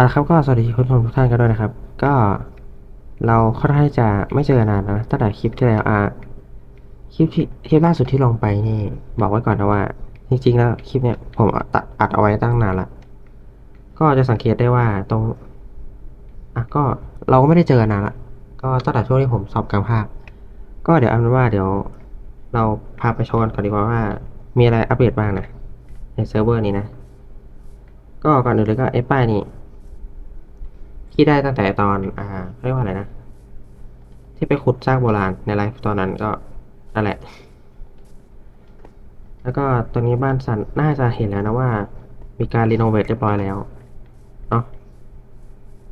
อะครับก็สวัสดีคุณผู้ชมทุกท่านกันด้วยนะครับ ก็เราค่อนข้างจะไม่เจอกันนานแล้วนะตั้งแต่คลิปที่แล้วอะคลิปที่คลิปล่าสุดที่ลงไปนี่ บอกไว้ก่อนนะว่า จริงๆแล้วคลิปเนี้ยผมตัดอัดเอาไว้ตั้งนานละก็จะสังเกตได้ว่าตรงอะก็เราก็ไม่ได้เจอกันนานละก็ตั้งแต่ช่วงที่ผมสอบกลางภาคก็เดี๋ยวเอาเป็นว่าเดี๋ยวเราพาไปชมกันก่อนดีกว่าว่า มีอะไรอัปเดตบ้างนะในเซิร์ฟเวอร์นี้นะ ก็ก่อนอื่นเลยก็ไอ้ป้ายนี่ ที่ได้ตั้งแต่ตอนอ่าเรียกว่าอะไรนะ ที่ไปขุดซากโบราณในไลฟ์ตอนนั้นก็นั่นแหละ แล้วก็ตอนนี้บ้านสันน่าจะเห็นแล้วนะว่า มีการรีโนเวทเรียบร้อยแล้วเนาะ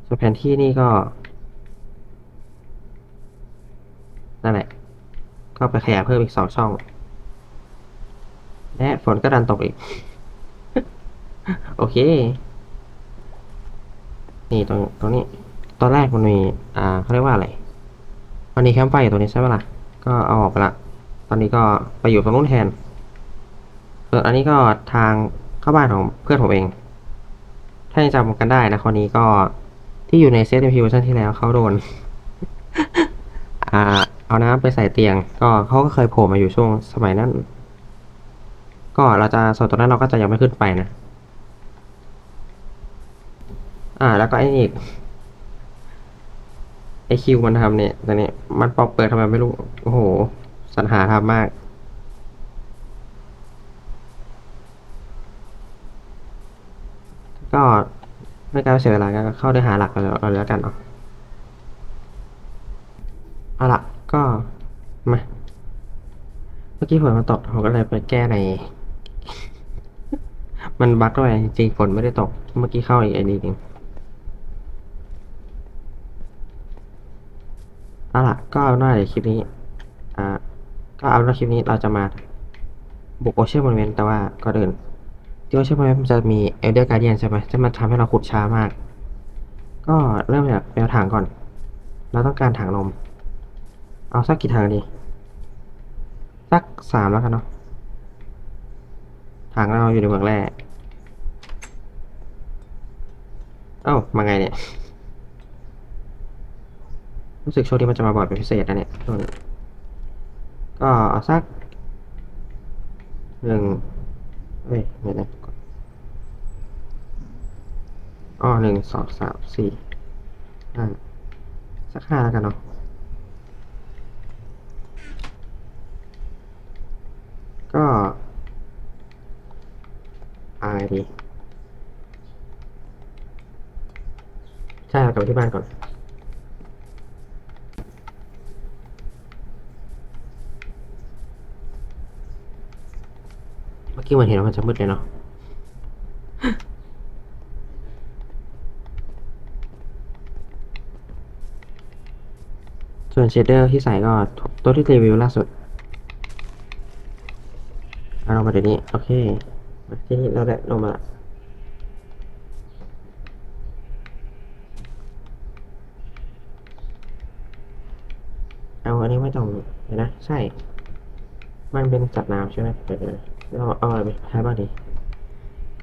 ส่วนแผนที่นี่ก็นั่นแหละ ก็ไปขยายเพิ่มอีกสองช่อง และฝนก็ดันตกอีก โอเค นี่ตรงตรงนี้ ตอนแรกมันมี อ่าเขาเรียกว่าอะไร มันมีแคมป์ไฟอยู่ตรงนี้ใช่ไหมล่ะ ก็เอาออกไปละ ตอนนี้ก็ไปอยู่ตรงนู้นแทน ส่วนอันนี้ก็ทางเข้าบ้านของเพื่อนผมเอง ถ้ายังจำกันได้นะคนนี้ก็ที่อยู่ในเซตเอ็มพีเวอร์ชันที่แล้วเขาโดน อ่า เอาน้ำไปใส่เตียง ก็เขาก็เคยโผล่มาอยู่ช่วงสมัยนั้น ก็เราจะส่วนตรงนั้นเราก็จะยังไม่ขึ้นไปนะ อ่า แล้วก็ไอ้นี่อีกไอคิวมันทำเนี่ยตอนนี้มันปอกเปิดทำไมไม่รู้ โอ้โห สรรหาทำมาก ก็ไม่การเสียเวลาก็เข้าเนื้หาหลักเลยเอาเแล้วกันเนาะเอาละก็มาเมื่อกี้ฝนมันตกผมก็เลยไปแก้ใน มันบั๊กด้วยจริงฝนไม่ได้ตก เมื่อกี้เข้าอีกไอ้นี่เอง เอาล่ะก็เอาหน้าเดี๋ยวคลิปนี้ อ่า ก็เอาหน้าคลิปนี้เราจะมาบุกโอเชียนมอนเมนแต่ว่าก็เดินที่โอเชียนมอนเมนมันจะมีเอลเดอร์การเดียนใช่ไหมจะมาทำให้เราขุดช้ามาก ก็เริ่มจากแปลถังก่อน เราต้องการถังนม เอาสักกี่ถังดี สักสามแล้วกันเนาะถังเราอยู่ในเมืองแร่เอ้ามาไงเนี่ย รู้สึกโชคดีมันจะมาบ่อยเป็นพิเศษนะเนี่ยช่วงนี้ก็เอาสักหนึ่งเอ้ยไม่ได้อ๋อหนึ่งสองสามสี่ห้าสักห้าแล้วกันเนาะก็อะไรดีใช่เรากลับไปที่บ้านก่อน เมื่อ กี้มันเห็นว่ามันจะมืดเลยเนาะส่วนเชดเดอร์ที่ใส่ก็ตัวที่รีวิวล่าสุดเอามาเดี๋ยวนี้ โอเคที่นี่เราได้ลงมาละเอาอันนี้ไม่ต้องเดี๋ยนะ ใช่ มันเป็นสัตว์น้ำใช่ไหมเดี๋ยว ๆเราเอาอะไรไปใช้บ้างดี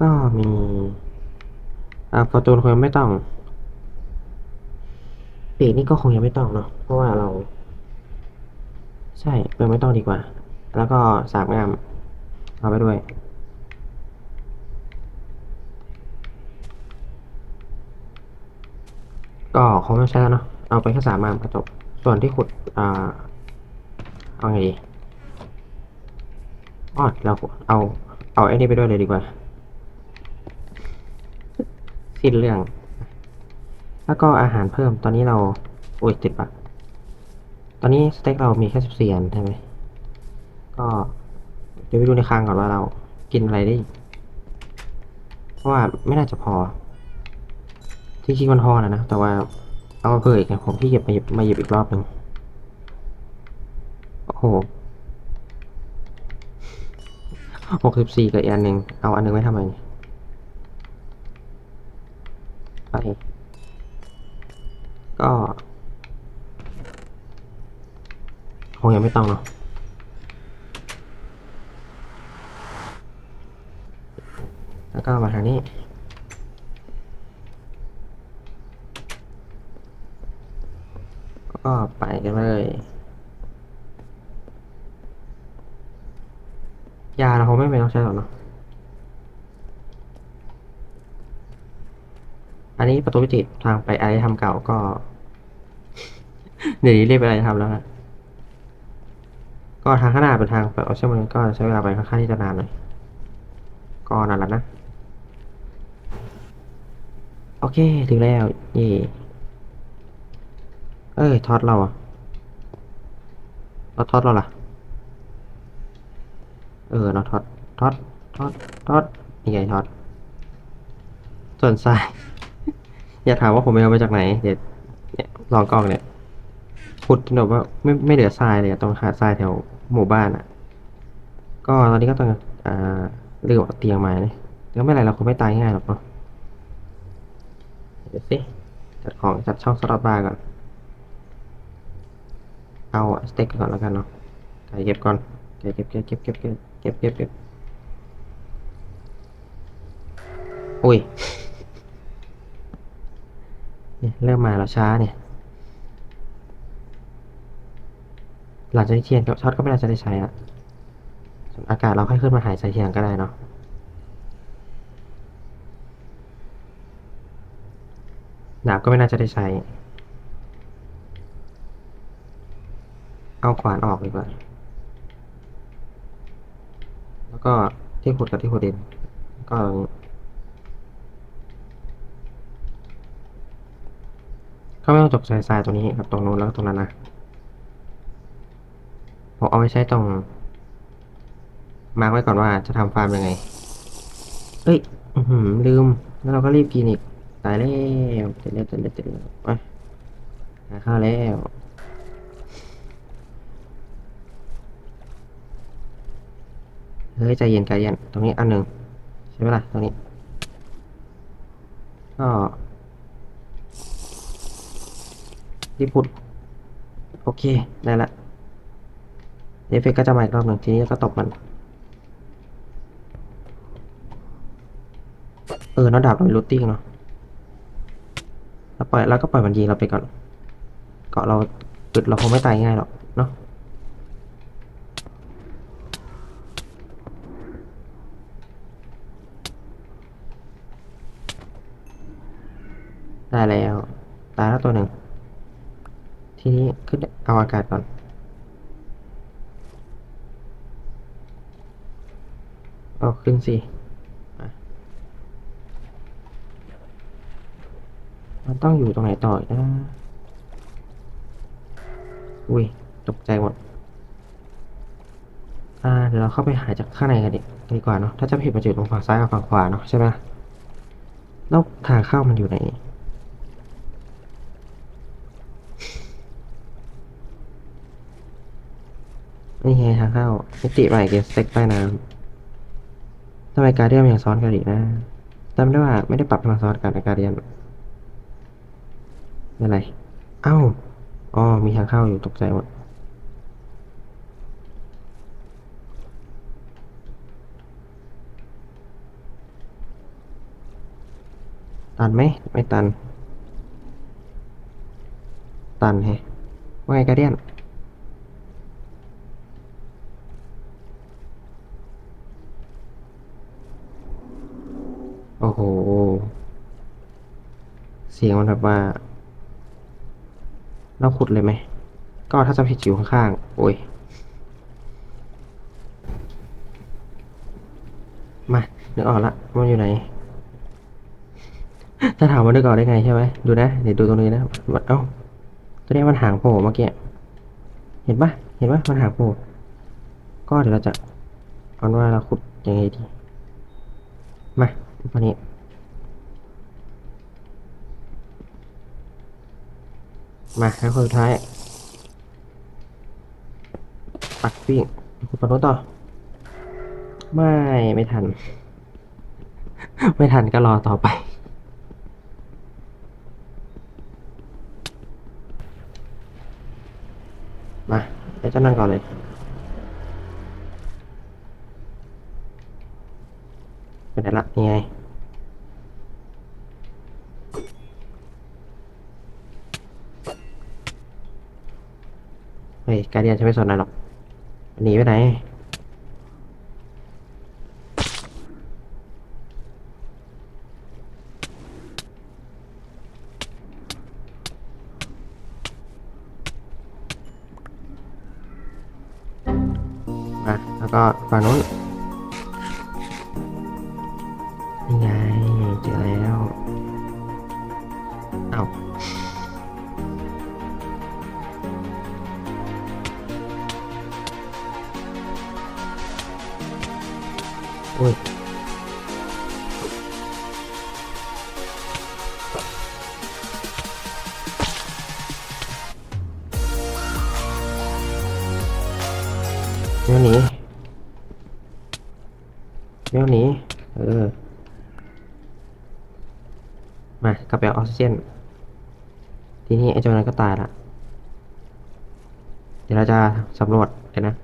ก็มี อ่าฟอร์ตูคงไม่ต้องปีกนี่ก็คงยังไม่ต้องเนาะเพราะว่าเรา ใช่เปิดไม่ต้องดีกว่า แล้วก็สามงามเอาไปด้วยก็คงไม่ใช่แล้วเนาะ เอาไปแค่สามงามก็จบ ส่วนที่ขุด อ่า เอาไงดี อ๋อเราเอาเอาไอ้นี่ไปด้วยเลยดีกว่า สิ้นเรื่อง แล้วก็อาหารเพิ่มตอนนี้เราโอ้ยติดปะตอนนี้สเต็กเรามีแค่สิบสี่อันใช่ไหมก็เดี๋ยวไปดูในคลังก่อนว่าเรากินอะไรได้ เพราะว่าไม่น่าจะพอ ที่คิดมันพอนะนะ แต่ว่าเอาเพิ่มอีกนะผมที่เก็บมาหยิบมาหยิบอีกรอบหนึ่งโอ้โห หกสิบสี่กับอีกอันหนึ่งเอาอันหนึ่งไว้ทำไมไปก็คงยังไม่ต้องเนาะแล้วก็มาทางนี้ กันเลย ยาเราคงไม่เป็นต้องใช้หรอกเนาะอันนี้ประตูพิจิตรทางไปอะไรทำเก่าก็ เดี๋ยวนี้เรียกไปอะไรทำแล้วฮะก็ทางข้างหน้าเป็นทางแบบออปชั่นมันก็ใช้เวลาไปค่อนข้างที่จะนานหน่อยก็นานแล้วนะ โอเคถึงแล้วเย่เอ้ยทอดเราอะเราทอดเราล่ะ เออเราทอดทอดทอดทอดนี่ไงทอดส่วนทราย อย่าถามว่าผมไปเอามาจากไหน เดี๋ยวเนี่ยลองกล้องเนี่ยขุดจนแบบว่าไม่ไม่เหลือทรายเลยอะตรงหาทรายแถวหมู่บ้านอะ ก็ตอนนี้ก็ต้องอ่าเลือเอเตียงมาเนี่ยแล้วไม่ไรเราคงไม่ตายง่ายหรอกเนาะเดี๋ยวสิจัดของจัดช่องสล็อตบาร์ก่อน เอาสเต็กก่อนแล้วกันเนาะไก่เก็บก่อนไก่เก็บเก็บเก็บเก็บเก็บ ก็บเก็บเก็บอุ้ยเนี่ยเริ่มมาแล้วช้าเนี่ย หลังจากที่เทียนกับช็อตก็ไม่น่าจะได้ใช้ละส่วนอากาศเราค่อยขึ้นมาหายใจเทียนก็ได้เนาะดาบก็ไม่น่าจะได้ใช้ เอาขวานออกดีกว่า แล้วก็ที่ขุดกับที่ขุดดินก็ก็ไม่ต้องจบสายทรายตรงนี้กับตรงนู้นแล้วก็ตรงนั้นนะผมเอาไว้ใช้ตรง มาร์กไว้ก่อนว่าจะทำฟาร์มยังไง เอ้ยอือหือลืม แล้วเราก็รีบกินอีก ตายแล้วเสร็จแล้วเสร็จแล้วเสร็จแล้วไปหาข้าวแล้ว เฮ้ยใจเย็นใจเย็นตรงนี้อันหนึ่งใช่ไหมล่ะตรงนี้ ก็รีบพุดโอเค ได้ละเอฟเฟกก็จะมาอีกรอบหนึ่งทีนี้ก็ตบมัน เออน้าดาบเราเป็นรูทติ้งเนาะแล้วปล่อยแล้วก็ปล่อยมันยิงเราไปก่อน เกาะเราจุดเราคงไม่ตายง่ายหรอกเนาะ ได้แล้ว ตายแล้วตัวหนึ่ง ทีนี้ขึ้นเอาอากาศก่อน เอาขึ้นสิมันต้องอยู่ตรงไหนต่อนะ อุ้ย ตกใจหมด อ่า เดี๋ยวเราเข้าไปหาจากข้างในกันดีดีกว่าเนาะ ถ้าจะผิดมันจะอยู่ตรงฝั่งซ้ายกับฝั่งขวาเนาะใช่ไหมแล้วทางเข้ามันอยู่ไหน นี่ไงทางเข้ามิติใหม่เกมสเต็กใต้น้ำทำไมการเดียนมันยังซ้อนกันอีกนะจำได้ว่าไม่ได้ปรับให้มันซ้อนกันในการเดียนอะไร เอ้า อ๋อ มีทางเข้าอยู่ตกใจหมดตันไหมไม่ตัน ตันแฮว่าไงการเดียน โอ้โห เสียงมันแบบว่า เราขุดเลยไหม ก็ถ้าจะผิดอยู่ข้างๆ โอ้ย มานึกออกละ มันอยู่ไหน ถ้าถามว่านึกออกได้ไงใช่ไหม ดูนะ เดี๋ยวดูตรงนี้นะมันเอ้า ตัวนี้มันหางโผล่เมื่อกี้ เห็นปะเห็นปะมันหางโผล่ก็เดี๋ยวเราจะเอาว่าเราขุดยังไงดี มา ตัวนี้มาแล้วคนสุดท้าย ปักปิ้งคุณปนุต่อ ไม่ ไม่ทัน ไม่ทันก็รอต่อไป มาเดี๋ยวจะนั่งก่อนเลย ไปไหนละนี่ไง เฮ้ยการเดียนฉันไม่สนอะไรหรอกหนีไปไหนมาแล้วก็ฝั่งนู้นนี่ไงเจอแล้วเอ้า เดี๋ยวหนีเดี๋ยวหนีเออ มากลับไปเอาออกซิเจน ทีนี้ไอ้เจ้านั้นก็ตายละ เดี๋ยวเราจะสำรวจเดี๋ยนะ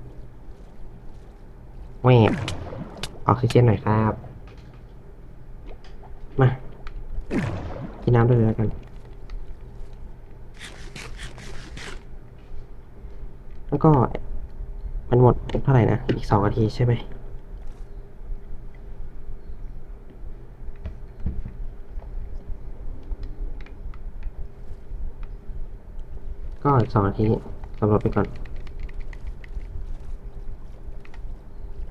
แหวกออกซิเจนหน่อยครับ มา กินน้ำด้วยเลยแล้วกัน แล้วก็ มันหมดเท่าไหร่นะ อีกสองนาทีใช่ไหมก็อีกสองนาทีสำรวจไปก่อน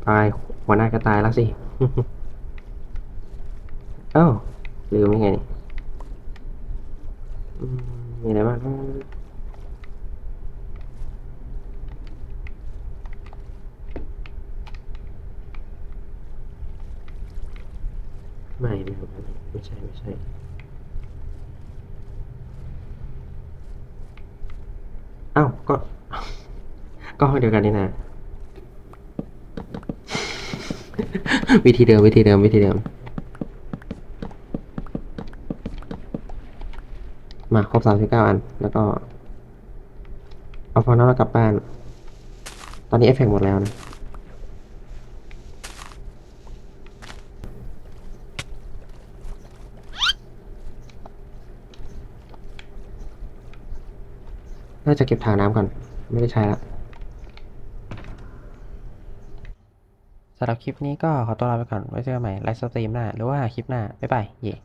ตาย หัวหน้าก็ตายแล้วสิ เอ้าลืมยังไงนี่อืมมีอะไรบ้างนะไม่ไม่ไม่ไม่ไม่ใช่ไม่ใช่ เอ้าก็ ก็ห้องเดียวกันนี่นะ วิธีเดิมวิธีเดิมวิธีเดิม มาครบสามสิบเก้าอัน แล้วก็ เอาฟอนต์แล้วกลับบ้าน ตอนนี้เอฟเฟกหมดแล้วนะน่าจะเก็บถังน้ำก่อน ไม่ได้ใช้ละ สำหรับคลิปนี้ก็ขอตัวลาไปก่อนไว้เจอกันใหม่ไลฟ์สตรีมหน้า หรือว่าคลิปหน้า บ๊ายบาย เย่